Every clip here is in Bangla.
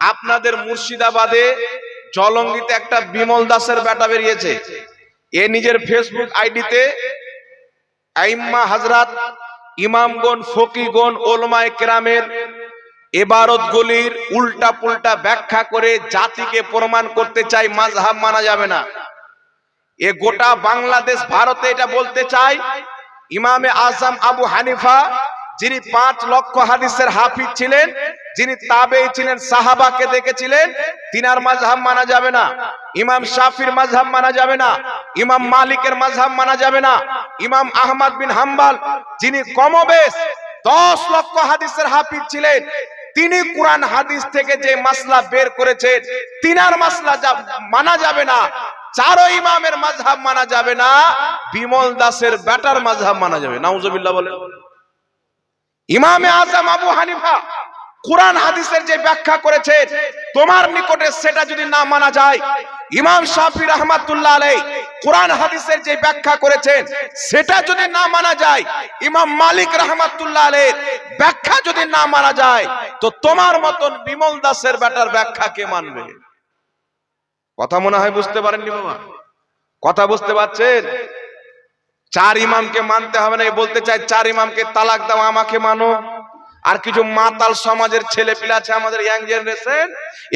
আপনাদের মুর্শিদাবাদে জলঙ্গিতে একটা বিমল দাসের বেটা বেরিয়েছে। এ নিজের ফেসবুক আইডিতে আইম্মা হাজরাত, ইমামগণ, ফকিগণ, ওলমায় কেরামের এবারত গুলির উল্টা পুল্টা ব্যাখ্যা করে জাতিকে প্রমাণ করতে চাই, মাযহাব মানা যাবে না। এ গোটা বাংলাদেশ ভারতে এটা বলতে চাই, ইমামে আজম আবু হানিফা যিনি পাঁচ লক্ষ হাদিসের হাফিজ ছিলেন, যিনি তাবে ছিলেন, সাহাবাকে দেখেছিলেন, তিনার মাঝহাব মানা যাবে না। ইমাম শাফির মাঝহাব মানা যাবে না, ইমাম মালিকের মাঝহাব মানা যাবে না। ইমাম আহমদ বিন হাম্বাল, যিনি কমবেশ দশ লক্ষ হাদিসের হাফিজ ছিলেন, তিনি কোরআন হাদিস থেকে যে মাসলা বের করেছেন, তিনার মাসলা মানা যাবে না। চারো ইমামের মাঝহাব মানা যাবে না, বিমল দাসের বেটার মাঝহাব মানা যাবে নাউজুবিল্লাহ বলে ইমামে আজম আবু হানিফা কোরআন হাদিসের যে ব্যাখ্যা করেছে, তোমার নিকটে সেটা যদি না মানা যায়, ইমাম শাফি রহমাতুল্লাহ আলাই কোরআন হাদিসের যে ব্যাখ্যা করেছেন সেটা যদি না মানা যায়, ইমাম মালিক রহমাতুল্লাহ আলাই ব্যাখ্যা যদি না মানা যায়, তো তোমার মতন বিমল দাসের ব্যাটার ব্যাখ্যা কে মানবে? কথা মনে হয় বুঝতে পারেননি বাবা? কথা বুঝতে পারছেন? চার ইমামকে মানতে হবে না বলতে চাই চার ইমামকে তালাক দাও, আমাকে মানো। আর কিছু মাতাল সমাজের ছেলে পিলা আছে আমাদের ইয়াং জেনারেশন,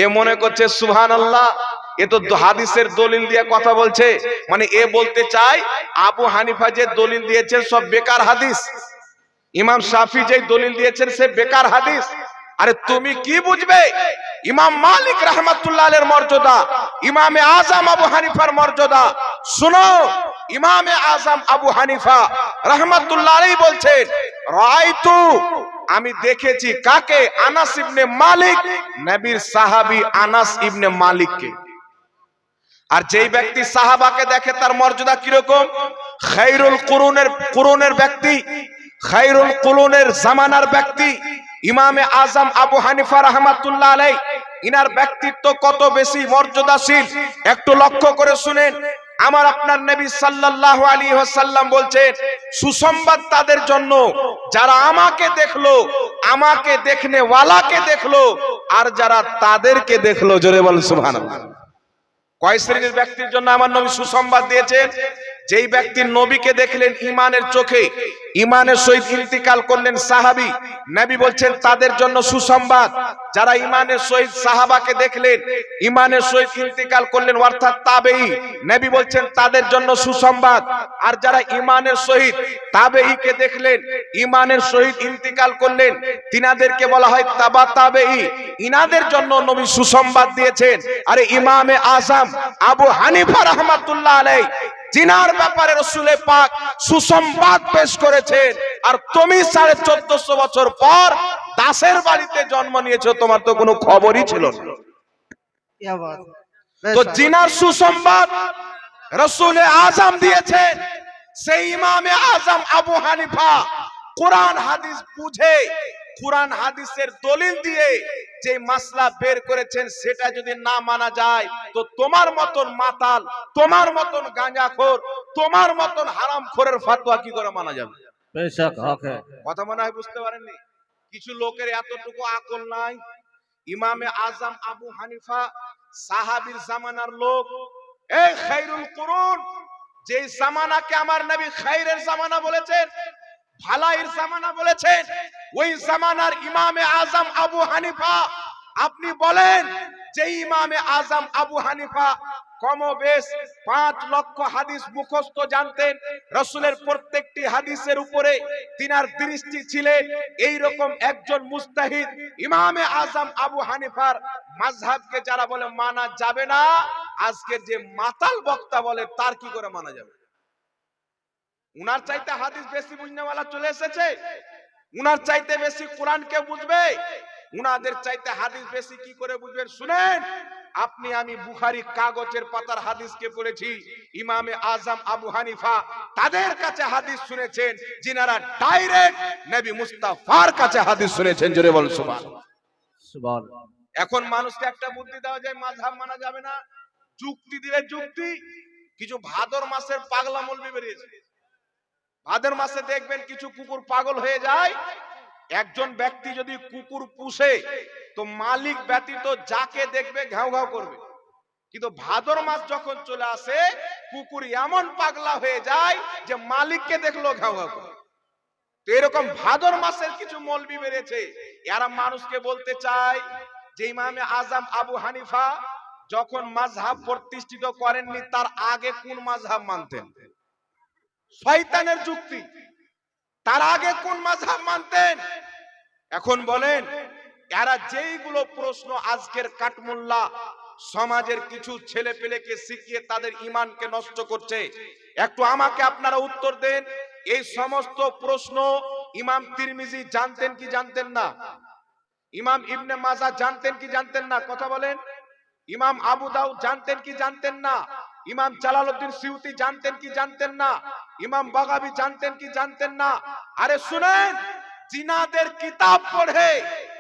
এ মনে করছে সুহান আল্লাহ এ তো হাদিসের দলিল দিয়ে কথা বলছে। মানে এ বলতে চাই, আবু হানিফা যে দলিল দিয়েছেন, সব বেকার হাদিস। ইমাম শাফি যে দলিল দিয়েছেন, সে বেকার হাদিস। আরে তুমি কি বুঝবে? ইমাম মালিক রহমাতুল্লাহ মর্যাদা, ইমামে আজম আবু হানিফার মর্যাদা। শুনো ইমামে আজম আবু হানিফা রহমাতুল্লাহ বলছেন, রায়তু, আমি দেখেছি কাকে? আনাস ইবনে মালিক, নবীর সাহাবী আনাস ইবনে মালিককে। আর যেই ব্যক্তি সাহাবাকে দেখে, তার মর্যাদা কীরকম? খাইরুল কুরুনের কুরুনের ব্যক্তি, খাইরুল কুরুনের জামানার ব্যক্তি, ইমামে আজম আবু হানিফা রহমাতুল্লাহ আলাই ইনার ব্যক্তিত্ব কত বেশি মর্যাদাশীল? একটু লক্ষ্য করে শুনেন। আমার আপনার নবী সাল্লাহ আলী হাসাল্লাম বলছেন, সুসংবাদ তাদের জন্য, যারা আমাকে দেখল, আমাকে দেখনে ওয়ালাকে দেখল, আর যারা তাদেরকে দেখল, জোরে বল সুবহানাল্লাহ। কয় শ্রেণির ব্যক্তির জন্য আমার নবী সুসংবাদ দিয়েছেন? যেই ব্যক্তির নবীকে দেখলেন ইমানের চোখে ইমানের সহিত ইন্তিকাল করলেন সাহাবি, নবী বলছেন, তাদের জন্য সুসংবাদ। যারা ইমানের সহিত সাহাবাকে দেখলেন ইমানের সহিত ইন্তিকাল করলেন, অর্থাৎ তাবেই নবী বলছেন, তাদের জন্য সুসংবাদ। আর যারা ইমানের সহিত তাবেইকে দেখলেন ইমানের সহিত ইন্তিকাল করলেন, তিনাদেরকে বলা হয় তাবা তাবেই ইনাদের জন্য নবী সুসংবাদ দিয়েছেন। আরে ইমামে আজম, আবু হানিফা রহমাতুল্লাহ আলাই জিনার ব্যাপারে রসুলে পাক সুসংবাদ পেশ করেছেন। আর তুমি সাড়ে চোদ্দশো বছর পর দাসের বাড়িতে জন্ম নিয়েছো তোমার তো কোনো খবরই ছিল না। তো জিনার সুসংবাদ রসুলে আজাম দিয়েছেন সেই ইমামে আজম আবু হানিফা কোরআন হাদিস বুঝে কোরআন হাদিসের দলিল দিয়ে যে মাসলা বের করেছেন সেটা যদি না মানা যায় তো তোমার মতন মাতাল তোমার মতন গাঁজাখোর তোমার মতন হারাম খোরের ফাতোয়া কি করে মানা যাবে? কথা মনে হয় বুঝতে পারেননি? কিছু লোকের এতটুকু আকল নাই। ইমামে আজম আবু হানিফা সাহাবির জামানার লোক এই খাইরুল কুরুন যে জামানাকে আমার নবী খাইরের জামানা বলেছেন ভালাইয়ের জামানা বলেছেন। ওই জামানার ইমামে আজম আবু হানিফা। আপনি বলেন যে ইমামে আজম আবু হানিফা কমবেশ পাঁচ লক্ষ হাদিস মুখস্থ জানতেন। রসুলের প্রত্যেকটি হাদিসের উপরে তিনার দৃষ্টি ছিলেন এই রকম একজন মুস্তাহিদ। ইমামে আজম আবু হানিফার মাযহাবকে যারা বলে মানা যাবে না আজকের যে মাতাল বক্তা বলে তার কি করে মানা যাবে? উনার চাইতে হাদিস বেশি বুঝনে বুঝনেওয়ালা চলে এসেছে। উনার চাইতে বেশি কোরআনকে বুঝবে? উনাদের চাইতে হাদিস বেশি কি করে বুঝবেন? শুনেন আপনি আমি বুখারি কাগজের পাতার হাদিসকে পড়েছি ইমামে আজম আবু হানিফা তাদের কাছে হাদিস শুনেছেন যিনারা ডাইরেক্ট নবী মুস্তাফার কাছে হাদিস শুনেছেন জোরে বল সুবহান। সুবহান। এখন মানুষকে একটা বুদ্ধি দেওয়া যায় মাযহাব মানা যাবে না। যুক্তি দিলে যুক্তি কিছু ভাদর মাসের পাগলা মলবি বেরিয়েছে ভাদর মাসে দেখবেন কিছু কুকুর পাগল হয়ে যায়। একজন ব্যক্তি যদি কুকুর পুষে, তো মালিক ব্যতীত যাকে দেখবে ঘাউ ঘাউ করবে। কিন্তু ভাদর মাস যখন চলে আসে, কুকুর এমন পাগলা হয়ে যায় যে মালিককে দেখল ঘাউ ঘাউ করে। তো এরকম ভাদর মাসের কিছু মলবি বেড়েছে। এরা মানুষকে বলতে চায় যে ইমামে আজম আবু হানিফা যখন মাঝহাব প্রতিষ্ঠিত করেননি, তার আগে কোন মাযহাব মানতেন? শয়তানের যুক্তি। তার আগে কোন মাযহাব মানতেন? এখন বলেন, এরা যেইগুলো প্রশ্ন আজকের কাঠমুল্লা সমাজের কিছু ছেলে পেলেকে শিখিয়ে তাদের ইমানকে নষ্ট করছে, একটু আমাকে আপনারা উত্তর দেন। এই সমস্ত প্রশ্ন ইমাম তিরমিজি জানতেন কি জানতেন না? ইমাম ইবনে মাজা জানতেন কি জানতেন না? কথা বলেন। ইমাম আবু দাউদ জানতেন কি জানতেন না? ইমাম জালালউদ্দিন সিউতি জানতেন কি জানতেন না? ইমাম বাগাবি জানতেন কি জানতেন না? আরে শুনেন জিনাদের কিতাব পড়ে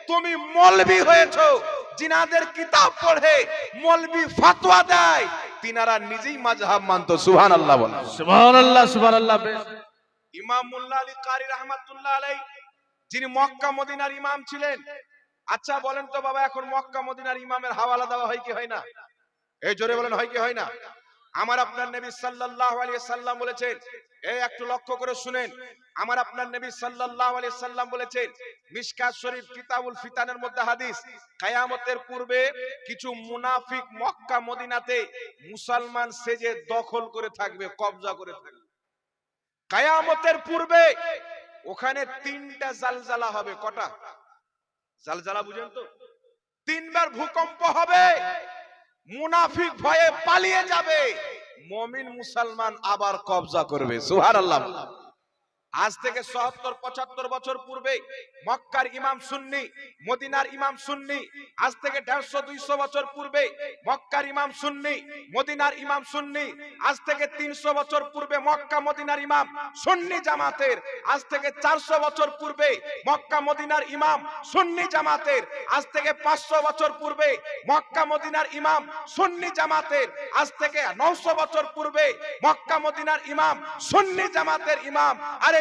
তুমি মলবি হয়েছ। জিনাদের কিতাব পড়ে মলবি ফাতোয়া দেয়। তিনারা নিজেই মাযহাব মানতো সুবহানাল্লাহ বলে সুবহানাল্লাহ সুবহানাল্লাহ ইমাম মোল্লা আলী কারি রাহমাতুল্লাহ আলাই যিনি মক্কা মদিনার ইমাম ছিলেন। আচ্ছা বলেন তো বাবা এখন মক্কা মদিনার ইমামের হাওয়ালা দেওয়া হয় কি হয় না? এই জোরে বলেন হয় কি হয় না? আমার আপনার নবী সাল্লাল্লাহু আলাইহি সাল্লাম বলেছেন, এই একটু লক্ষ্য করে শুনেন, আমার আপনার নবী সাল্লাল্লাহু আলাইহি সাল্লাম বলেছেন, মিশকাত শরীফ কিতাবুল ফিতানের মধ্যে হাদিস, কিয়ামতের পূর্বে কিছু মুনাফিক মক্কা মদিনাতে মুসলমান সেজে দখল করে থাকবে, কবজা করে থাকবে। কায়ামতের পূর্বে ওখানে তিনটা জালজালা হবে, কটা? জালজালা বুঝেন তো? তিনবার ভূকম্প হবে। মুনাফিক ভয়ে পালিয়ে যাবে। মমিন মুসলমান আবার কবজা করবে। সুবহানাল্লাহ। আজ থেকে সত্তর, পঁচাত্তর বছর পূর্বে মক্কার ইমাম সুন্নি, মদিনার ইমাম সুন্নি, আজ থেকে দেড়শো, দুইশো বছর পূর্বে মক্কার ইমাম সুন্নি, মদিনার ইমাম সুন্নি, আজ থেকে তিনশো বছর পূর্বে মক্কা, মদিনার ইমাম সুন্নি জামাতের, আজ থেকে চারশো বছর পূর্বে মক্কা, মদিনার ইমাম সুন্নি জামাতের, আজ থেকে পাঁচশো বছর পূর্বে মক্কা, মদিনার ইমাম সুন্নি জামাতের, আজ থেকে নশো বছর পূর্বে মক্কা, মদিনার ইমাম সুন্নি জামাতের ইমাম। আরে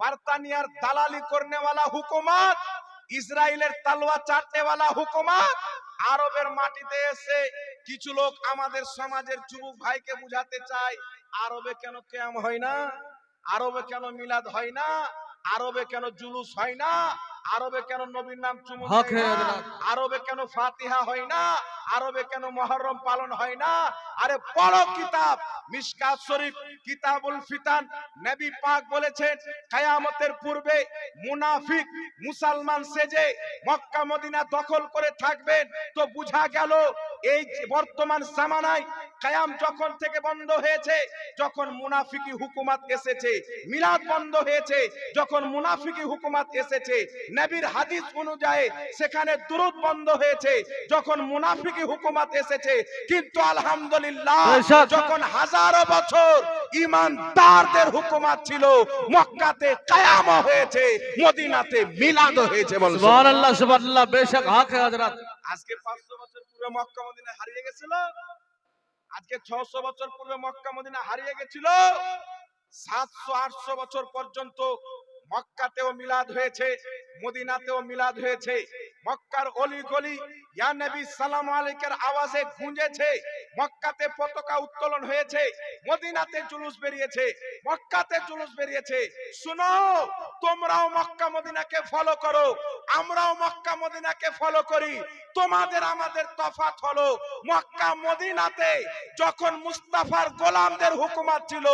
বার্তানিয়ার দালালি করনেওয়ালা হুকুমত ইসরায়েলের তালওয়া চাটনেওয়ালা হুকুমত আরবের মাটিতে এসে কিছু লোক আমাদের সমাজের যুবক ভাইকে বুঝাতে চায় আরবে কেন ক্যাম হয় না আরবে কেন মিলাদ হয় না আরবে কেন জুলুস হয় না আরবে কেন নবীর নাম চুমু? আরবে কেন ফাতিহা হয় না আরবে কেন মহরম পালন হয় না? আরে বড় কিতাব। মিসকাত শরীফ, কিতাবুল ফিতান। নবী পাক বলেছেন, কিয়ামতের পূর্বে মুনাফিক মুসলমান সেজে মক্কা, মদিনা দখল করে থাকবেন। তো বুঝা গেল এই বর্তমান জামানায় কায়াম যখন থেকে বন্ধ হয়েছে যখন মুনাফিকি হুকুমাত এসেছে মিলাদ বন্ধ হয়েছে যখন মুনাফিকি হুকুমাত এসেছে নবীর হাদিস অনুযায়ী সেখানে দুরুদ বন্ধ হয়েছে যখন মুনাফিকি হুকুমাত এসেছে কিন্তু আলহামদুলিল্লাহ যখন হাজারো বছর ইমানদারদের হুকুমাত ছিল মক্কাতে কায়াম হয়েছে মদিনাতে মিলাদ হয়েছে বলে সুবহানাল্লাহ সুবহানাল্লাহ। বেশক হক হযরত আজকে 500 বছর পূর্বে মক্কা মদিনা হারিয়ে গেছিল। আজকে ছশো বছর পূর্বে মক্কা মদিনা হারিয়ে গেছিল। সাতশো, আটশো বছর পর্যন্ত মক্কাতেও মিলাদ হয়েছে, মদিনাতেও মিলাদ হয়েছে। মক্কার অলি গলি, ইয়া সালাম আওয়াজে গুঁজেছে। মক্কাতে পতাকা উত্তোলন হয়েছে, মদিনাতে জুলুস বেরিয়েছে, মক্কাতে জুলুস বেরিয়েছে। শুনো তোমরাও মক্কা মদিনাকে ফলো করো আমরাও মক্কা মদিনাকে ফলো করি। তোমাদের আমাদের তফাত হলো মক্কা মদিনাতে যখন মুস্তাফার গোলামদের হুকুমাত ছিল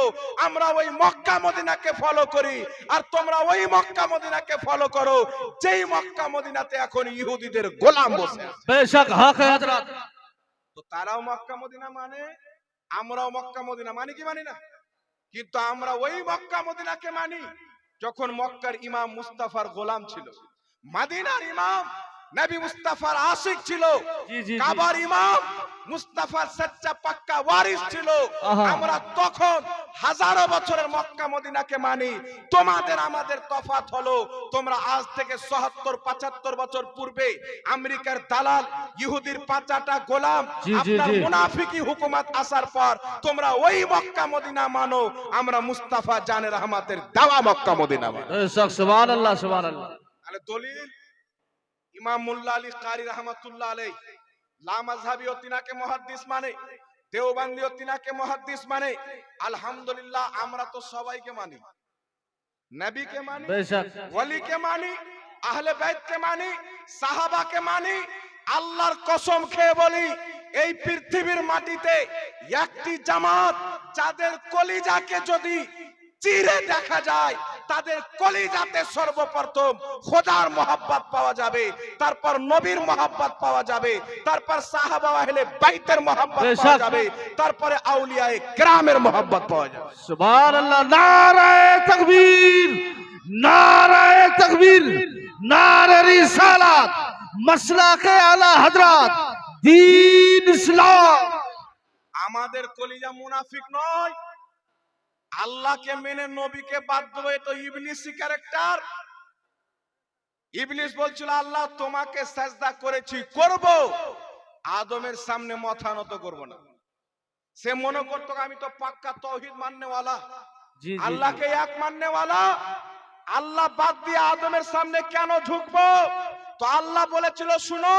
আমরা ওই মক্কা মদিনাকে ফলো করি। আর তোমরা ওই মক্কা মদিনাকে ফলো করো যেই মক্কা মদিনাতে এখন ইহুদিদের গোলাম বসে বেশক হক হযরত তো তারাও মক্কা মদিনা মানে আমরাও মক্কা মদিনা। মানে কি মানি না? কিন্তু আমরা ওই মক্কা মদিনাকে মানি। যখন মক্কার ইমাম মুস্তাফার গোলাম ছিল। মাদিনার ইমাম নবী মুস্তাফার আশিক ছিল। কাবার ইমাম মুস্তাফার সচ্চা পাক্কা ওয়ারিস ছিল। আমরা তখন হাজারো বছরের মক্কা মদিনাকে মানি তোমাদের আমাদের তফাত হলো তোমরা আজ থেকে সত্তর পঁচাত্তর বছর পূর্বে আমেরিকার দালাল ইহুদির পাঁচাটা গোলাম আপনার মুনাফিকি হুকুমত আসার পর তোমরা ওই মক্কা মদিনা মানো আমরা মুস্তাফা জানে রহমাতের দাওয়া মক্কা মদিনা মানো। বেশক সুবহান আল্লাহ সুবহান আল্লাহ তাহলে দলিল ইমাম মুল্লা আলী কারি রহমাতুল্লাহ আলাই লামাজহাবি তিনাকে মুহাদ্দিস মানে দেওবন্দি তিনাকে মুহাদ্দিস মানে আলহামদুলিল্লাহ আমরা তো সবাইকে মানি। নবীকে মানি ওয়ালিকে মানি আহলে বাইতকে মানি সাহাবাকে মানি আল্লাহর কসম খেয়ে বলি এই পৃথিবীর মাটিতে একটি জামাত যাদের কলিজাকে যদি চিরে দেখা যায় তাদের কলিজাতে সর্বপ্রথম খোদার মোহাব্বত পাওয়া যাবে তারপর নবীর মোহাব্বত পাওয়া যাবে তারপর সাহাবা আহলে বাইতের মোহাব্বত পাওয়া যাবে তারপরে আউলিয়ায়ে গ্রামের মোহাব্বত পাওয়া যাবে। সুবহান আল্লাহ নারায়ে তাকবীর নারায়ে তাকবীর নারে রিসালাত মাসলাকে আলা হযরত দ্বীন ইসলাম। আমাদের কলিজা মুনাফিক নয় আল্লাহকে মেনে নবীকে দেবো এ তো ইবলিসি ক্যারেক্টার ইবলিস বলছিল আল্লাহ তোমাকে সাজদা করেছি করব। আদমের সামনে মাথা নত করব না। সে মনে করতো আমি তো পাক্কা তৌহিদ মাননেওয়ালা আল্লাহকে এক মাননেওয়ালা আল্লাহ বাদ দিয়ে আদমের সামনে কেন ঢুকবো? তো আল্লাহ বলেছিল শুনো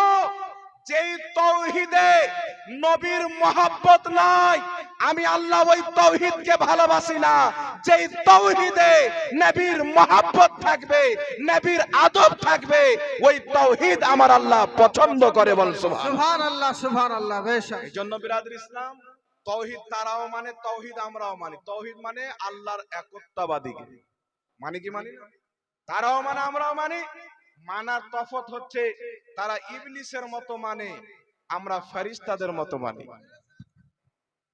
যেই তৌহিদে নবীর মহাব্বত নাই আমি আল্লাহ ওই তৌহিদকে ভালোবাসি না। যেই তৌহিদে নবীর মহাব্বত থাকবে নবীর আদব থাকবে ওই তৌহিদ আমার আল্লাহ পছন্দ করে বল জন্য বিরাদর ইসলাম তৌহিদ তারাও মানে তৌহিদ আমরাও মানি। তৌহিদ মানে আল্লাহর একত্ববাদীকে মানে কি মানি না? তারাও মানে আমরাও মানি। মানার তফত হচ্ছে তারা ইবলিসের মতো মানে আমরা ফেরিস্তাদের মতো মানি।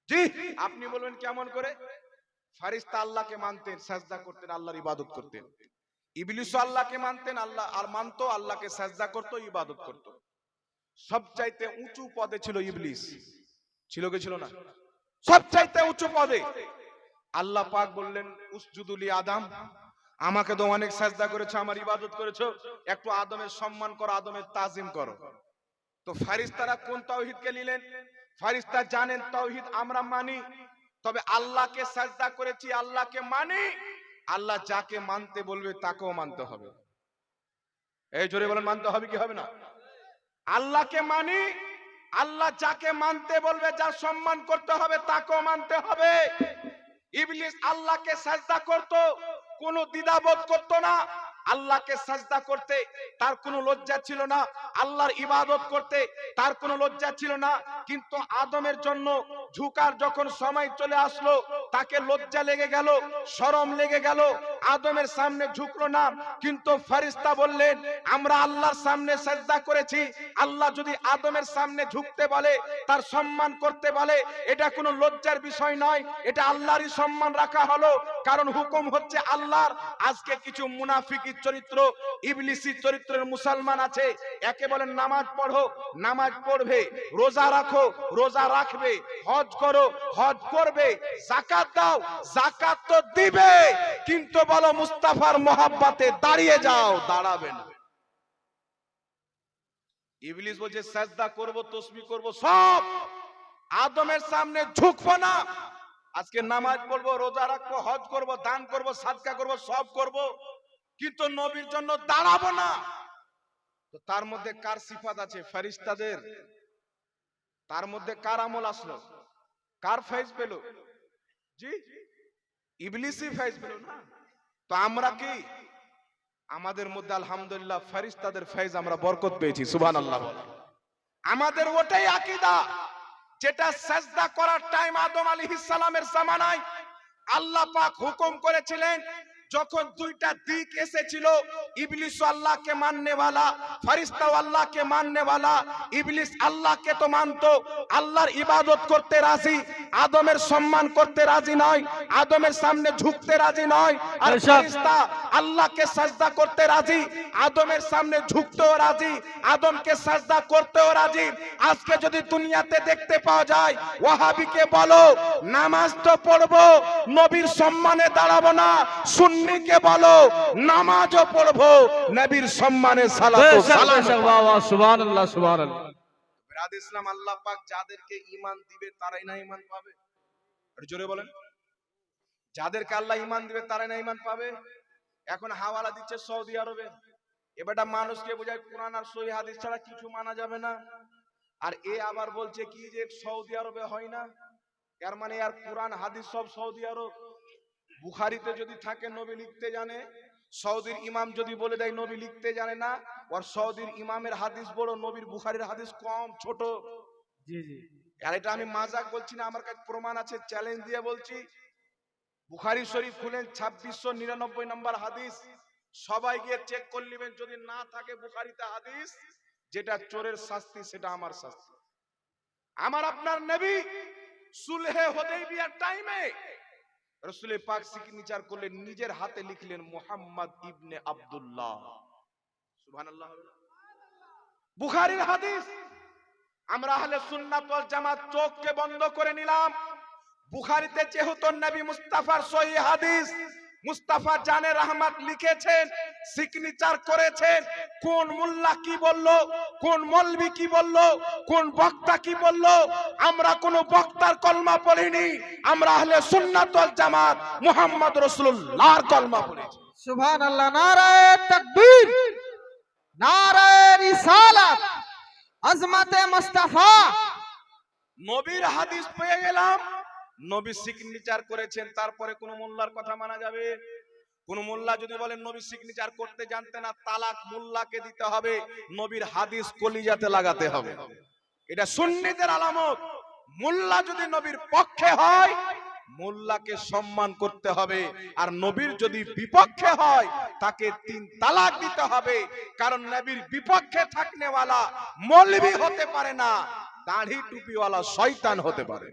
জি, আপনি বলবেন কেমন করে? ফারিস্তা আল্লাহকে মানতেন, সাজদা করতেন, আল্লাহর ইবাদত করতেন। ইবলিসও আল্লাহকে মানতেন, আল্লাহ, আর মানতো, আল্লাহকে সাজদা করতো, ইবাদত করতো। সবচাইতে উঁচু পদে ছিল ইবলিস। ছিল কি ছিল না? সবচাইতে উঁচু পদে। আল্লাহ পাক বললেন উসজুদুলি আদম। আমাকে তো অনেক সাজদা করেছ, আমার ইবাদত করেছ। একটু আদমের সম্মান করো, আদমের তাজিম করো। তো ফারিস্তারা কোন তাওহিদকে নিলেন? ফারিস্তা জানেন তাওহিদ আমরা মানি, তবে আল্লাহকে সাজদা করেছি, আল্লাহকে মানি। আল্লাহ যাকে মানতে বলবে তাকেও মানতে হবে। এই জোরে বলেন, মানতে হবে কি হবে না? আল্লাহকে মানি, আল্লাহ যাকে মানতে বলবে যার সম্মান করতে হবে তাকেও মানতে হবে। ইবলিস আল্লাহকে সাজদা করত কোনো দ্বিধাবোধ করত না। আল্লাহকে সাজদা করতে তার কোনো লজ্জা ছিল না। আল্লাহর ইবাদত করতে তার কোনো লজ্জা ছিল না। কিন্তু আদমের জন্য ঝুকার যখন সময় চলে আসলো, তাকে লজ্জা লেগে গেল শরম লেগে গেল। আদমের সামনে ঝুঁকলো না, কিন্তু ফারিস্তা বললেন, আমরা আল্লাহর সামনে সাজদা করেছি। আল্লাহ যদি আদমের সামনে ঝুঁকতে বলে, তার সম্মান করতে বলে, এটা কোনো লজ্জার বিষয় নয়, এটা আল্লাহরই সম্মান রাখা হলো। কারণ হুকুম হচ্ছে আল্লাহর। আজকে কিছু মুনাফিকি চরিত্র, ইবলিসি চরিত্রের মুসলমান আছে। একে বলেন নামাজ পড়ো, নামাজ পড়বে, রোজা রাখো, রোজা রাখবে, হজ করো, হজ করবে জাকাত দাও জাকাত তো দিবে, কিন্তু বলো মুস্তাফার মোহাব্বতে দাঁড়িয়ে যাও, দাঁড়াবে না। ইবলিস বলছে, সাজদা করব করব, সব। আদমের সামনে ঝুঁকবো না। আজকে নামাজ পড়ব, রোজা রাখব, হজ করব, দান করব, সাদকা করব, সব করব। কিন্তু নবীর জন্য দাঁড়াবো না। তো তার মধ্যে কার সিফাত আছে? ফেরিস্তাদের তার মধ্যে কার আমল আসলো? কার ফাইজ পেল? জি? ইবলিসই ফাইজ পেল না? তো আমরা কি? আমাদের মধ্যে আলহামদুলিল্লাহ ফেরিস্তাদের ফেজ আমরা বরকত পেয়েছি, সুবহানাল্লাহ। আমাদের ওটাই আকিদা, যেটা সাজদা করার টাইম আদম আলাইহিস সালামের জামানায় আল্লাহ পাক হুকুম করেছিলেন, যখন দুইটা দিক এসেছিল ইবলিস আল্লাহকে মাননে वाला ফেরেশতা আল্লাহকে মাননে वाला ইবলিস আল্লাহকে তো মানতো আল্লাহর ইবাদত করতে রাজি আদমের সম্মান করতে রাজি নয় আদমের সামনে ঝুঁকতে রাজি নয় আর এসব- ফেরেশতা আল্লাহকে সাজদা করতে রাজি আদমের সামনে ঝুঁকতেও রাজি আদমকে সাজদা করতেও রাজি আজকে যদি দুনিয়াতে দেখতে পাওয়া যায় ওয়াহাবিকে বলো নামাজ তো পড়বো নবীর সম্মানে দাঁড়াবো না সুন্নিকে বলো নামাজও পড়বো নবীর সম্মানে সালাত সালাম বিরাদ ইসলাম আল্লাহ পাক যাদেরকে ঈমান দিবে তারাই না ঈমান পাবে। জোরে বলেন। যাদেরকে আল্লাহ ঈমান দিবে তারাই না ঈমান পাবে। এখন হাওয়ালা দিচ্ছে সৌদি আরবে। এবারটা মানুষকে বোঝায় কোরআন আর সহি হাদিস ছাড়া কিছু মানা যাবে না। আর এ আবার বলছে কি যে সৌদি আরবে হয় না। এর মানে আর কোরআন হাদিস সব সৌদি আরব। বুখারিতে যদি থাকে নবী লিখতে জানে। সৌদির ইমাম যদি বলে দেয় নবী লিখতে জানে না ওর সৌদির ইমামের হাদিস বড় নবীর বুখারির হাদিস কম ছোট। জি জি। আর এটা আমি মাজাক বলছি না আমার কাছে প্রমাণ আছে চ্যালেঞ্জ দিয়ে বলছি। বুখারি শরীফ খুলেন ছাব্বিশশো নিরানব্বই নম্বর হাদিস। সবাই গিয়ে চেক করে নেবেন যদি না থাকে বুখারিতে হাদিস যেটা চোরের শাস্তি সেটা আমার শাস্তি। আমার আপনার নবী সুলহে হদেই বিয়ার টাইমে রসুলে পাক সিগনেচার করলেন, নিজের হাতে লিখলেন মোহাম্মদ ইবনে আব্দুল্লাহ। বুখারীর হাদিস, আমরা আহলে সুন্নাত ওয়াল জামাত চোখকে বন্ধ করে নিলাম। বুখারীতে যেহেতু নবী মুস্তাফার সহি হাদিস, মুস্তাফা জানে রহমত লিখেছেন, সিগনেচার করেছেন, কোন মোল্লা কি বলল? কোন মলবি কি বলল? কোন বক্তা কি বলল? আমরা কোন বক্তার কলমা পড়িনি। আমরা আহলে সুন্নাত ওয়াল জামাত মুহাম্মদ রাসূলুল্লাহর কলমা পড়েছি। সুবহান আল্লাহ নারায়ে তাকবীর নারায়ে রিসালাত আজমাতে মুস্তাফা। নবীর হাদিস পেয়ে গেলাম। নবী সিগনেচার করেছেন তারপরে কোন মোল্লার কথা মানা যাবে? কোন মোল্লা যদি বলেন নবী সিগনেচার করতে জানতে না, তালাক মোল্লাকে দিতে হবে, নবীর হাদিস কলিজাতে লাগাতে হবে। এটা সুন্নিদের আলামত। মোল্লা যদি নবীর পক্ষে হয়, মোল্লাকে সম্মান করতে হবে। আর নবীর যদি বিপক্ষে হয়, তাকে তিন তালাক দিতে হবে। কারণ নবীর বিপক্ষে থাকনেওয়ালা মৌলবি হতে পারে না, দাড়ি টুপিওয়ালা শয়তান হতে পারে।